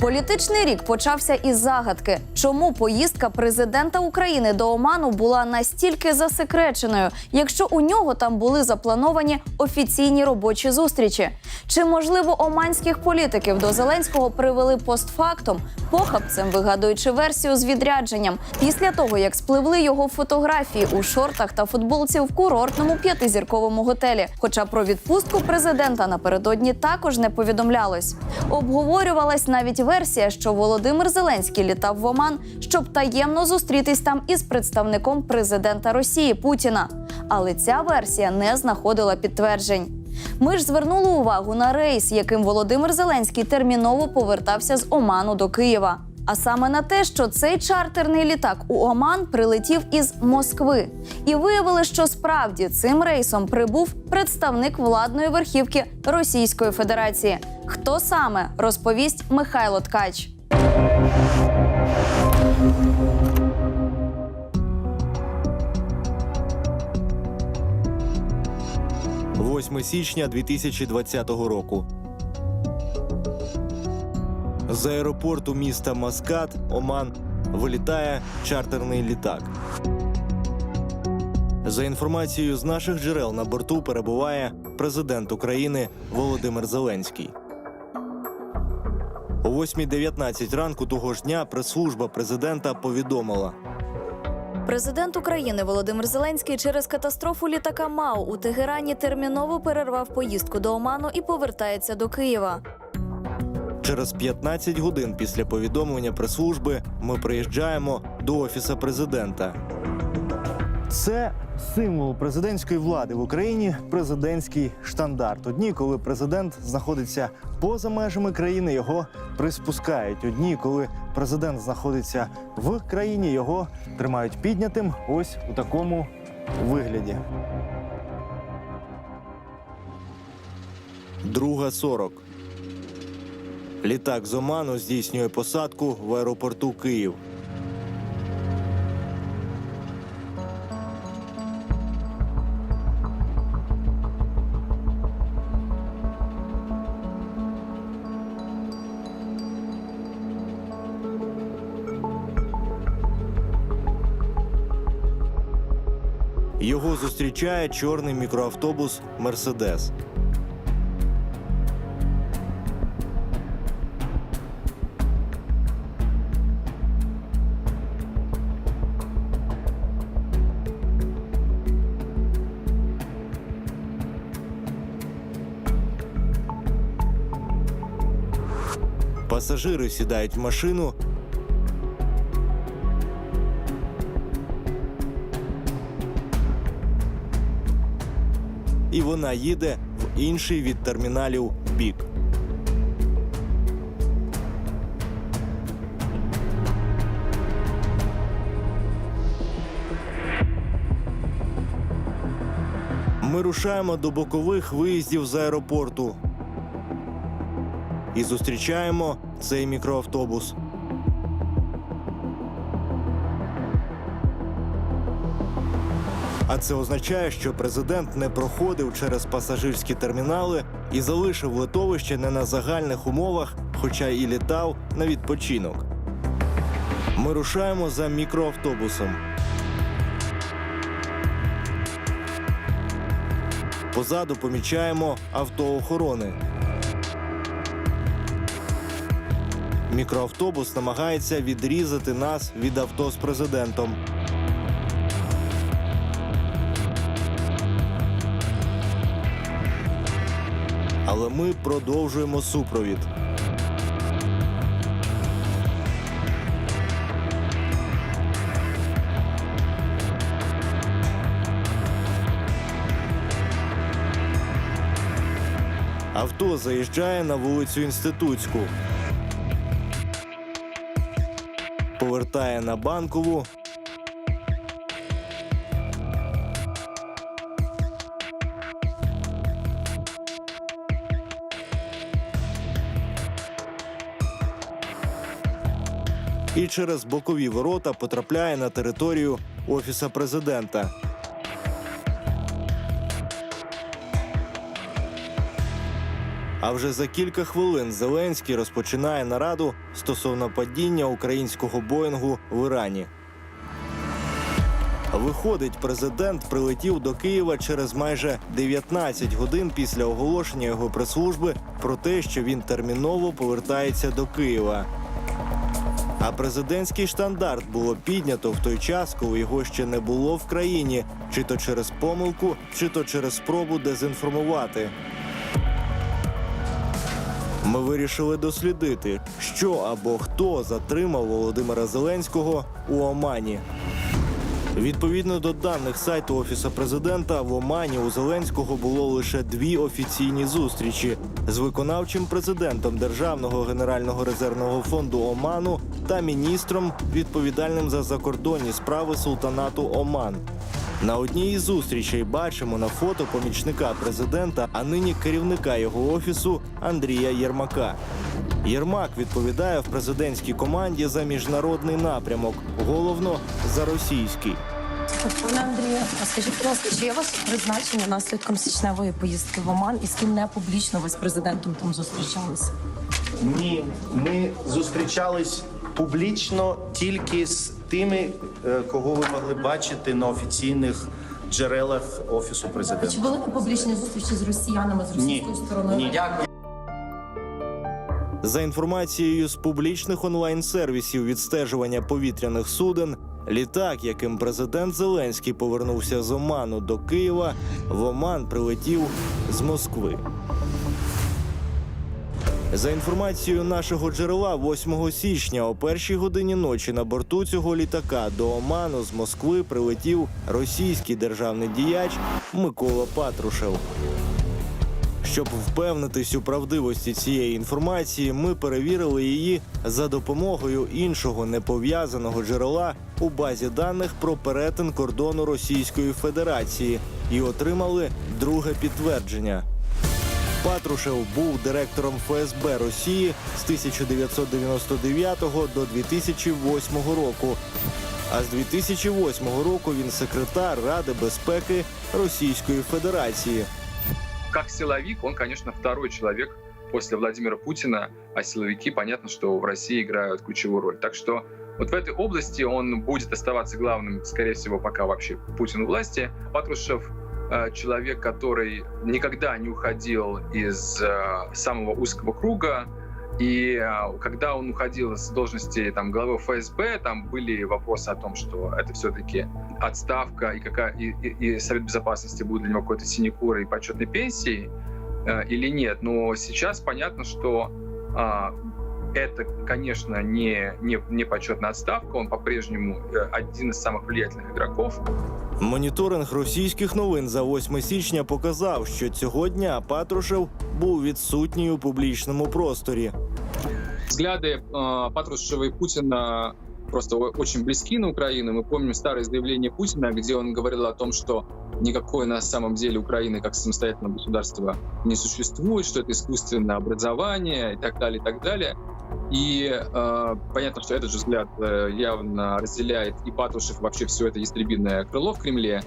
Політичний рік почався із загадки, чому поїздка президента України до Оману була настільки засекреченою, якщо у нього там були заплановані офіційні робочі зустрічі. Чи можливо оманських політиків до Зеленського привели постфактум, похабцем вигадуючи версію з відрядженням після того, як спливли його фотографії у шортах та футболці в курортному п'ятизірковому готелі. Хоча про відпустку президента напередодні також не повідомлялось. Обговорювалась навіть версія, що Володимир Зеленський літав в Оман, щоб таємно зустрітись там із представником президента Росії Путіна. Але ця версія не знаходила підтверджень. Ми ж звернули увагу на рейс, яким Володимир Зеленський терміново повертався з Оману до Києва. А саме на те, що цей чартерний літак у Оман прилетів із Москви, і виявили, що справді цим рейсом прибув представник владної верхівки Російської Федерації. Хто саме розповість Михайло Ткач. 8 січня 2020 року. З аеропорту міста Маскат, Оман, вилітає чартерний літак. За інформацією з наших джерел на борту перебуває президент України Володимир Зеленський. О 8.19 ранку того ж дня прес-служба президента повідомила, Президент України Володимир Зеленський через катастрофу літака МАУ у Тегерані терміново перервав поїздку до Оману і повертається до Києва. Через 15 годин після повідомлення прес-служби ми приїжджаємо до офіса президента. Це символ президентської влади в Україні президентський штандарт. Одні, коли президент знаходиться поза межами країни, його приспускають. Одні, коли президент знаходиться в країні, його тримають піднятим ось у такому вигляді. Друга 40. Літак з Оману здійснює посадку в аеропорту Київ. Його зустрічає чорний мікроавтобус Мерседес. Пасажири сідають в машину. І вона їде в інший від терміналів бік. Ми рушаємо до бокових виїздів з аеропорту і зустрічаємо цей мікроавтобус. А це означає, що президент не проходив через пасажирські термінали і залишив литовище не на загальних умовах, хоча і літав на відпочинок. Ми рушаємо за мікроавтобусом. Позаду помічаємо авто Мікроавтобус намагається відрізати нас від авто з президентом. Але ми продовжуємо супровід. Авто заїжджає на вулицю Інститутську. Повертає на банкову. І через бокові ворота потрапляє на територію офіса президента. А вже за кілька хвилин Зеленський розпочинає нараду стосовно падіння українського Боїнгу в Ірані. Виходить, президент прилетів до Києва через майже 19 годин після оголошення його прес-служби про те, що він терміново повертається до Києва. А президентський штандарт було піднято в той час, коли його ще не було в країні, чи то через помилку, чи то через спробу дезінформувати. Ми вирішили дослідити, що або хто затримав Володимира Зеленського у Омані. Відповідно до даних сайту Офісу президента, в Омані у Зеленського було лише дві офіційні зустрічі з виконавчим президентом Державного генерального резервного фонду Оману та міністром, відповідальним за закордонні справи султанату Оман. На одній із зустрічей бачимо на фото помічника президента, а нині керівника його офісу Андрія Єрмака. Єрмак відповідає в президентській команді за міжнародний напрямок, головно за російський. Пане Андрію, а скажіть, будь ласка, чи є вас призначення наслідком січневої поїздки в Оман і з ким не публічно ви з президентом там зустрічалися? Ні, ми зустрічались публічно тільки з тими, е, кого ви могли бачити на офіційних джерелах офісу президента. чи були побічні зустрічі з росіянами з Ні, російською стороною? ні. За інформацією з публічних онлайн-сервісів відстежування повітряних суден, літак, яким президент Зеленський повернувся з Оману до Києва, в Оман прилетів з Москви. За інформацією нашого джерела, 8 січня о першій годині ночі на борту цього літака до Оману з Москви прилетів російський державний діяч Микола Патрушев. Щоб впевнитись у правдивості цієї інформації, ми перевірили її за допомогою іншого непов'язаного джерела у базі даних про перетин кордону Російської Федерації і отримали друге підтвердження. Патрушев був директором ФСБ Росії з 1999 до 2008 року. А з 2008 року він секретар Ради безпеки Російської Федерації. как силовик, он, конечно, второй человек после Владимира Путина, а силовики, понятно, что в России играют ключевую роль. Так что вот в этой области он будет оставаться главным, скорее всего, пока вообще Путин у власти. Патрушев э, человек, который никогда не уходил из э, самого узкого круга, и э, когда он уходил с должности там, главы ФСБ, там были вопросы о том, что это все-таки отставка и, какая, и, и- и Совет Безопасности будет для него какой-то синекурой и почетной пенсией э, или нет. Но сейчас понятно, что а, это, конечно, не, не, не почетная отставка. Он по-прежнему э, один из самых влиятельных игроков. Моніторинг російських новин за 8 січня показав, що цього дня Патрушев був відсутній у публічному просторі. Взгляды э, Патрушева и Путина просто о- очень близки на Украину. Мы помним старое заявление Путина, где он говорил о том, что никакой на самом деле Украины как самостоятельного государства не существует, что это искусственное образование и так далее, и так далее. И э, понятно, что этот же взгляд э, явно разделяет и Патрушев, и вообще все это ястребиное крыло в Кремле.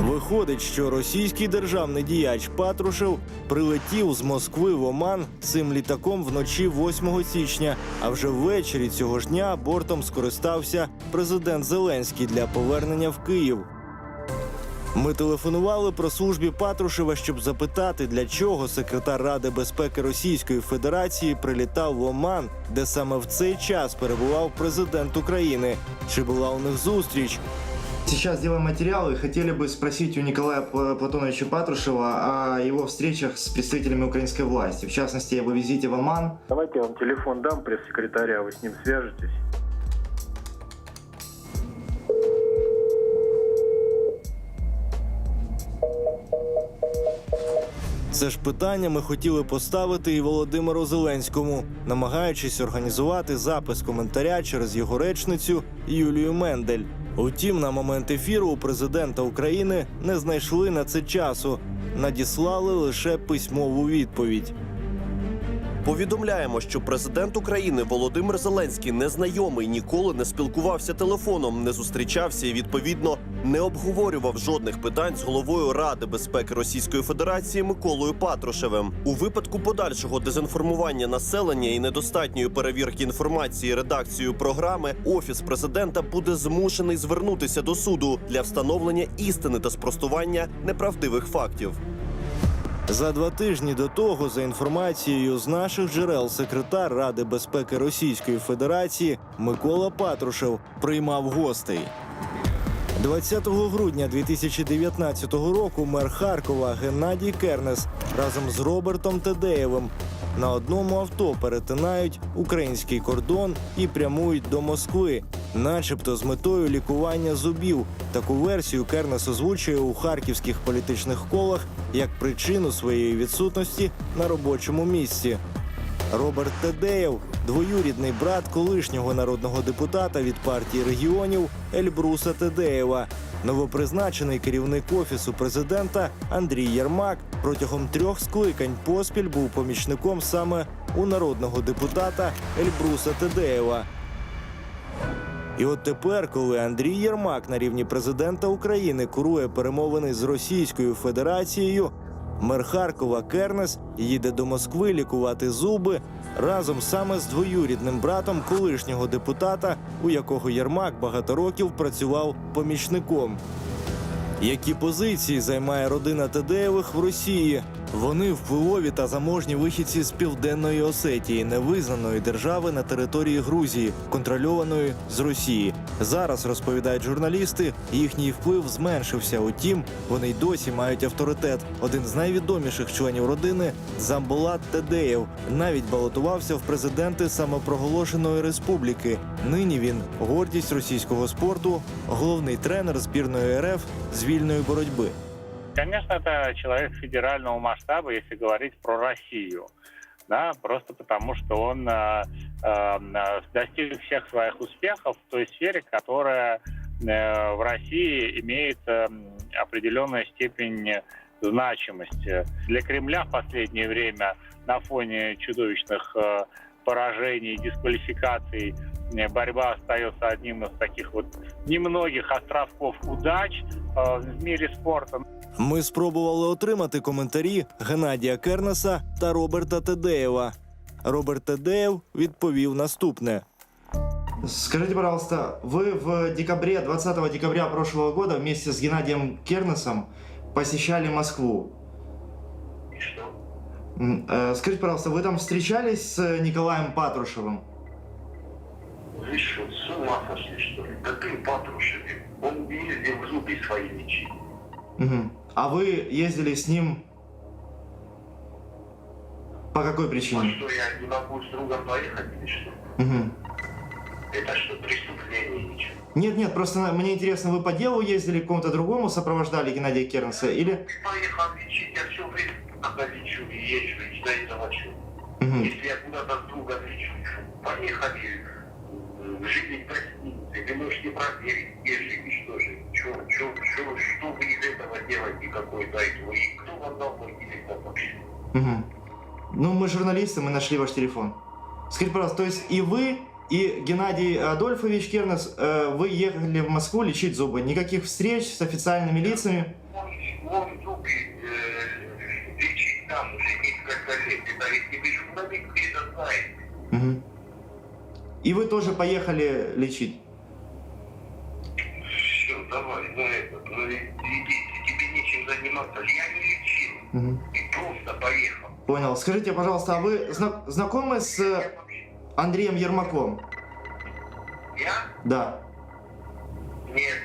Виходить, що російський державний діяч Патрушев прилетів з Москви в Оман цим літаком вночі 8 січня. А вже ввечері цього ж дня бортом скористався президент Зеленський для повернення в Київ. Ми телефонували про службі Патрушева, щоб запитати, для чого секретар Ради безпеки Російської Федерації прилітав в Оман, де саме в цей час перебував президент України. Чи була у них зустріч? Сейчас делаем материал и хотели бы спросить у Николая Пла- Платоновича Патрушева о его встречах с представителями украинской власти, в частности, об визите в Оман. Давайте я вам телефон дам пресс-секретаря, вы с ним свяжетесь. Це ж питання ми хотіли поставити і Володимиру Зеленському, намагаючись організувати запис коментаря через його речницю Юлію Мендель. Утім, на момент ефіру у президента України не знайшли на це часу, надіслали лише письмову відповідь. Повідомляємо, що президент України Володимир Зеленський незнайомий, ніколи не спілкувався телефоном, не зустрічався і відповідно не обговорював жодних питань з головою Ради безпеки Російської Федерації Миколою Патрушевим. У випадку подальшого дезінформування населення і недостатньої перевірки інформації редакцією програми офіс президента буде змушений звернутися до суду для встановлення істини та спростування неправдивих фактів. За два тижні до того, за інформацією з наших джерел, секретар Ради безпеки Російської Федерації Микола Патрушев приймав гостей. 20 грудня 2019 року мер Харкова Геннадій Кернес разом з Робертом Тедеєвим на одному авто перетинають український кордон і прямують до Москви, начебто з метою лікування зубів. Таку версію Кернес озвучує у харківських політичних колах як причину своєї відсутності на робочому місці. Роберт Тедеєв двоюрідний брат колишнього народного депутата від партії регіонів Ельбруса Тедеєва. Новопризначений керівник офісу президента Андрій Єрмак протягом трьох скликань поспіль був помічником саме у народного депутата Ельбруса Тедеєва. І от тепер, коли Андрій Єрмак на рівні президента України курує перемовини з Російською Федерацією, мер Харкова Кернес їде до Москви лікувати зуби разом саме з двоюрідним братом колишнього депутата, у якого Єрмак багато років працював помічником. Які позиції займає родина Тедеєвих в Росії? Вони впливові та заможні вихідці з південної Осетії, невизнаної держави на території Грузії, контрольованої з Росії. Зараз розповідають журналісти, їхній вплив зменшився. Утім, вони й досі мають авторитет. Один з найвідоміших членів родини Замболат Тедеєв навіть балотувався в президенти самопроголошеної республіки. Нині він гордість російського спорту, головний тренер збірної РФ з вільної боротьби. Конечно, это человек федерального масштаба, если говорить про Россию. Да, просто потому, что он э, э, достиг всех своих успехов в той сфере, которая э, в России имеет э, определенную степень значимости. Для Кремля в последнее время на фоне чудовищных э, поражений, дисквалификаций э, борьба остается одним из таких вот немногих островков удач э, в мире спорта. Ми спробували отримати коментарі Геннадія Кернеса та Роберта Тедеєва. Роберт Тедеєв відповів наступне: Скажите, пожалуйста, вы в декабре, 20 декабря прошлого года вместе с Геннадием Кернесом посещали Москву. М, э, Скажите, пожалуйста, вы там встречались с Николаем Патрушевым? Вы что, с ума сошли, что ли? Каким Патрушевым? Он ездил в зубы свои лечить. А вы ездили с ним по какой А причине? что, я не могу с другом поехать или что? Мгм. Это что, преступление или что? Нет, нет, просто мне интересно, вы по делу ездили к кому-то другому, сопровождали Геннадия Кернеса или... Поехал лечить, я все время куда лечу и езжу, и до этого что? Мгм. Если я куда-то с другом лечу, поехали э, делаете, какой до этого, и кто дал мой телефон вообще? Мгм. Ну, мы журналисты, мы нашли ваш телефон. Скажите, пожалуйста, то есть и вы, и Геннадий Адольфович Кернес, э, вы ехали в Москву лечить зубы? Никаких встреч с официальными лицами? Он, он зубы э, лечить там уже несколько лет. Это если вы журналист, вы это знаете. Мгм. И вы тоже поехали лечить? Все, давай, ну это, ну иди, тебе нечем заниматься. Я не лечил, Мгм. и просто поехал. Понял. Скажите, пожалуйста, а вы зна- знакомы с э, Андреем Ермаком? Я? Да. Нет.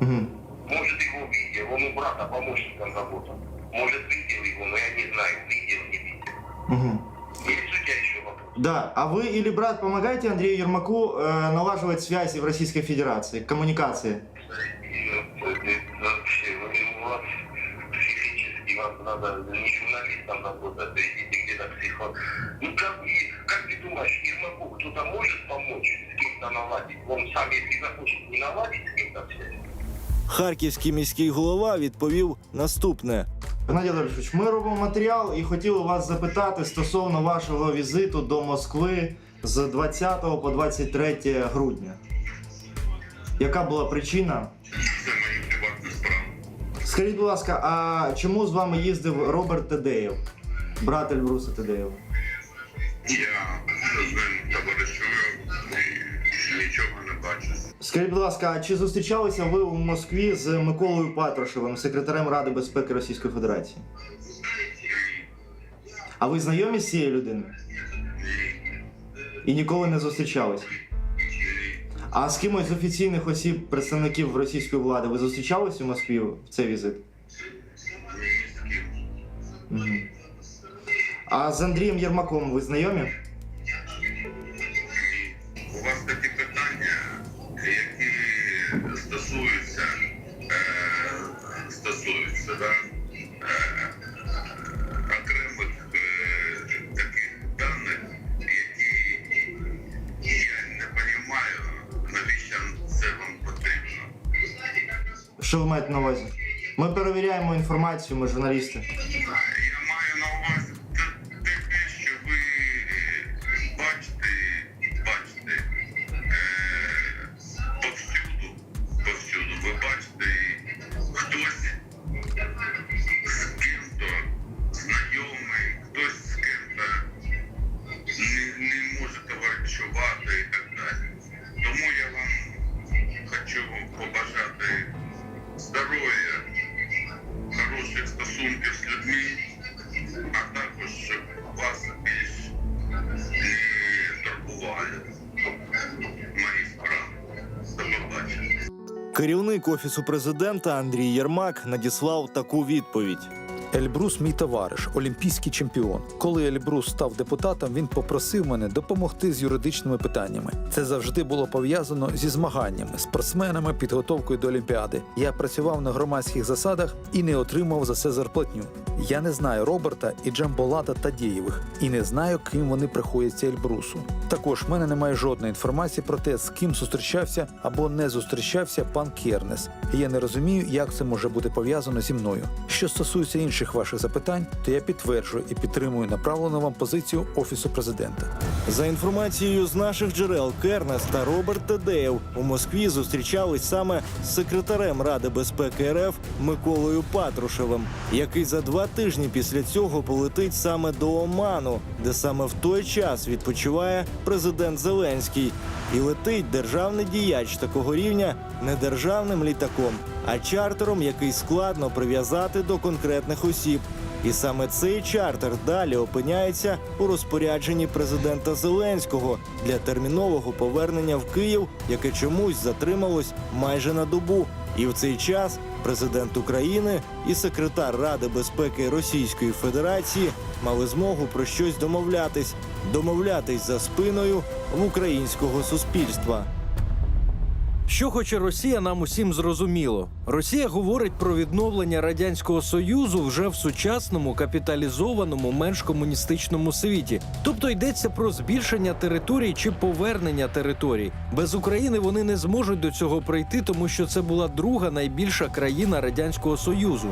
Мгм. Может, его видел, он у брата помощником работал. Может, видел его, но я не знаю, видел, не видел. Мгм. Есть у тебя еще вопрос? Да, а вы или брат помогаете Андрею Ермаку э, налаживать связи в Российской Федерации, коммуникации? Вам надо не журналистом работать, а идите где-то психо. Ну как, и- как ты думаешь, Ермаку кто-то может помочь с кем-то наладить? Он сам, если захочет, не наладить с кем-то связь? Харківський міський голова відповів наступне: Геннадій Адольфович, ми робимо матеріал і хотіли вас запитати стосовно вашого візиту до Москви з 20 по 23 грудня. Яка була причина? Скажіть, будь ласка, а чому з вами їздив Роберт Тедеєв, брат Ельбруса Тедеєва? Я з ним товаришую і нічого не бачу. Скажіть, будь ласка, а чи зустрічалися ви у Москві з Миколою Патрушевим, секретарем Ради безпеки Російської Федерації? А ви знайомі з цією людиною? І ніколи не зустрічались? А з кимось з офіційних осіб, представників російської влади, ви зустрічалися в Москві в цей візит? А з Андрієм Єрмаком ви знайомі? У вас такі питання, які Що ви маєте на увазі? Ми перевіряємо інформацію, ми журналісти. Керівник офісу президента Андрій Єрмак надіслав таку відповідь. Ельбрус мій товариш, олімпійський чемпіон. Коли Ельбрус став депутатом, він попросив мене допомогти з юридичними питаннями. Це завжди було пов'язано зі змаганнями, спортсменами, підготовкою до Олімпіади. Я працював на громадських засадах і не отримав за це зарплатню. Я не знаю Роберта і Джамболата Тадєєвих і не знаю, ким вони приходяться Ельбрусу. Також в мене немає жодної інформації про те, з ким зустрічався або не зустрічався пан Кернес. Я не розумію, як це може бути пов'язано зі мною. Що стосується інших ваших запитань, то я підтверджую і підтримую направлену вам позицію офісу президента. За інформацією з наших джерел, Кернес та Роберт Тедеєв у Москві зустрічались саме з секретарем Ради безпеки РФ Миколою Патрушевим, який за два тижні після цього полетить саме до Оману, де саме в той час відпочиває президент Зеленський. І летить державний діяч такого рівня не державним літаком, а чартером, який складно прив'язати до конкретних осіб. І саме цей чартер далі опиняється у розпорядженні президента Зеленського для термінового повернення в Київ, яке чомусь затрималось майже на добу. І в цей час президент України і секретар Ради безпеки Російської Федерації мали змогу про щось домовлятись, домовлятись за спиною в українського суспільства. Що хоче Росія, нам усім зрозуміло. Росія говорить про відновлення радянського союзу вже в сучасному капіталізованому менш комуністичному світі. Тобто йдеться про збільшення територій чи повернення територій. Без України вони не зможуть до цього прийти, тому що це була друга найбільша країна радянського союзу.